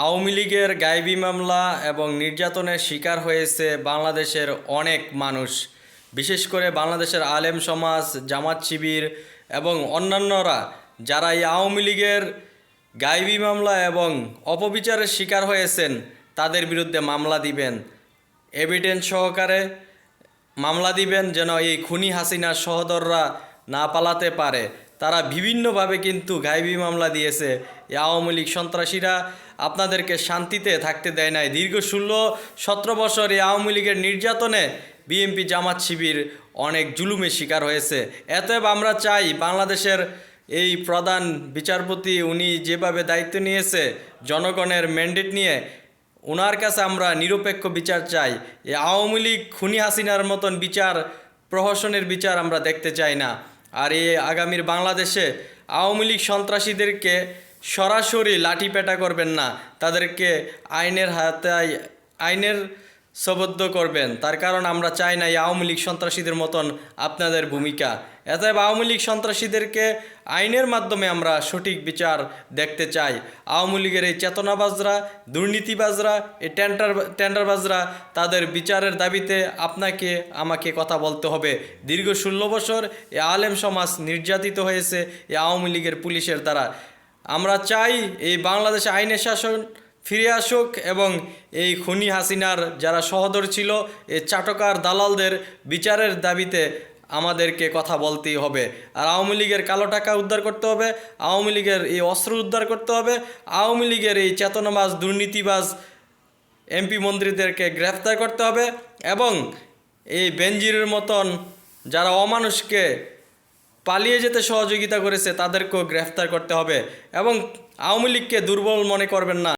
আওয়ামী লীগের গায়েবী মামলা এবং নির্যাতনের শিকার হয়েছে বাংলাদেশের অনেক মানুষ। বিশেষ করে বাংলাদেশের আলেম সমাজ, জামাত শিবির এবং অন্যান্যরা যারা এই আওয়ামী লীগের গায়েবী মামলা এবং অপবিচারের শিকার হয়েছেন, তাদের বিরুদ্ধে মামলা দিবেন। এভিডেন্স সহকারে মামলা দিবেন যেন এই খুনি হাসিনার সহদররা না পালাতে পারে। তারা বিভিন্নভাবে কিন্তু গায়েবী মামলা দিয়েছে। আওয়ামী লীগ সন্ত্রাসীরা আপনাদেরকে শান্তিতে থাকতে দেয় নাই। দীর্ঘ ষোলো, সতেরো বছর এই আওয়ামী লীগের নির্যাতনে বিএনপি জামাত শিবির অনেক জুলুমের শিকার হয়েছে। এতএব আমরা চাই বাংলাদেশের এই প্রধান বিচারপতি উনি যেভাবে দায়িত্ব নিয়েছে, জনগণের ম্যান্ডেট নিয়ে ওনার কাছে আমরা নিরপেক্ষ বিচার চাই। এই আওয়ামী লীগ খুনি হাসিনার মতন বিচার, প্রহসনের বিচার আমরা দেখতে চাই না। আর এই আগামীর বাংলাদেশে আওয়ামী লীগ সন্ত্রাসীদেরকে সরাসরি লাঠিপেটা করবেন না। তাদেরকে আইনের হাতে আইনের সবদ্ধ করবেন। তার কারণ আমরা চাই না এই আওয়ামী লীগ সন্ত্রাসীদের মতন আপনাদের ভূমিকা। এতএব আওয়ামী লীগ সন্ত্রাসীদেরকে আইনের মাধ্যমে আমরা সঠিক বিচার দেখতে চাই। আওয়ামী লীগের এই চেতনাবাজরা, দুর্নীতিবাজরা, এই টেন্ডার, টেন্ডারবাজরা, তাদের বিচারের দাবিতে আপনাকে, আমাকে কথা বলতে হবে। দীর্ঘ ষোলো বছর এ আলেম সমাজ নির্যাতিত হয়েছে এই আওয়ামী লীগের পুলিশের দ্বারা। আমরা চাই এই বাংলাদেশে আইনের শাসন ফিরে আসুক এবং এই খুনি হাসিনার যারা সহদর ছিল এই চাটকার দালালদের বিচারের দাবিতে আমাদেরকে কথা বলতেই হবে। আর আওয়ামী লীগের কালো টাকা উদ্ধার করতে হবে, আওয়ামী লীগের এই অস্ত্র উদ্ধার করতে হবে, আওয়ামী লীগের এই চেতনাবাজ, দুর্নীতিবাজ এমপি মন্ত্রীদেরকে গ্রেফতার করতে হবে এবং এই বেনজিরের মতন যারা অমানুষকে পালিয়ে যেতে সহযোগিতা করেছে, তাদেরকেও গ্রেফতার করতে হবে এবং আওয়ামী লীগকে দুর্বল মনে করবেন না।